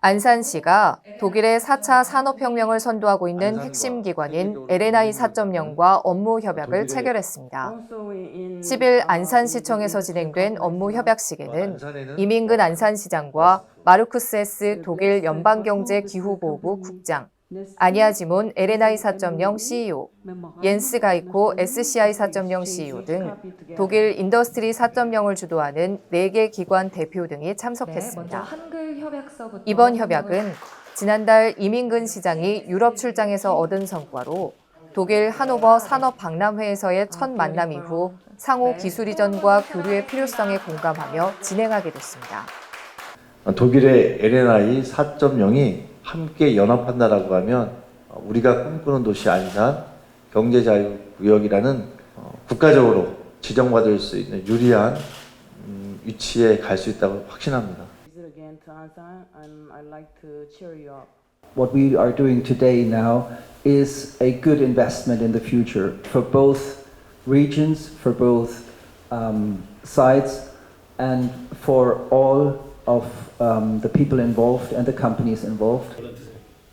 안산시가 독일의 4차 산업혁명을 선도하고 있는 핵심 기관인 LNI 4.0과 업무 협약을 체결했습니다. 10일 안산시청에서 진행된 업무 협약식에는 이민근 안산시장과 마르쿠스 S 독일 연방경제기후보호부 국장, 아니아 지몬 LNI 4.0 CEO, 옌스 가이코 SCI 4.0 CEO 등 독일 인더스트리 4.0을 주도하는 4개 기관 대표 등이 네, 참석했습니다. 협약서부터 이번 협약은 지난달 이민근 시장이 유럽 출장에서 얻은 성과로 독일 하노버 산업 박람회에서의 첫 만남 이후 상호 기술 이전과 교류의 필요성에 공감하며 진행하게 됐습니다. 독일의 LNI 4.0이 함께 연합한다라고 하면 우리가 꿈꾸는 도시 안산 경제자유구역이라는 어, 국가적으로 지정받을 수 있는 유리한 음, 위치에 갈 수 있다고 확신합니다. What we are doing today now is a good investment in the future for both regions, for both um, sides, and for all of um, the people involved and the companies involved.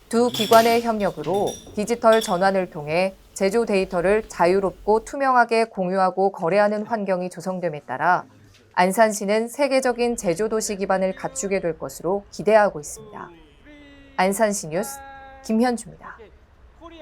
두 기관의 협력으로 디지털 전환을 통해 제조 데이터를 자유롭고 투명하게 공유하고 거래하는 환경이 조성됨에 따라 안산시는 세계적인 제조 도시 기반을 갖추게 될 것으로 기대하고 있습니다. 안산시 뉴스 김현주입니다.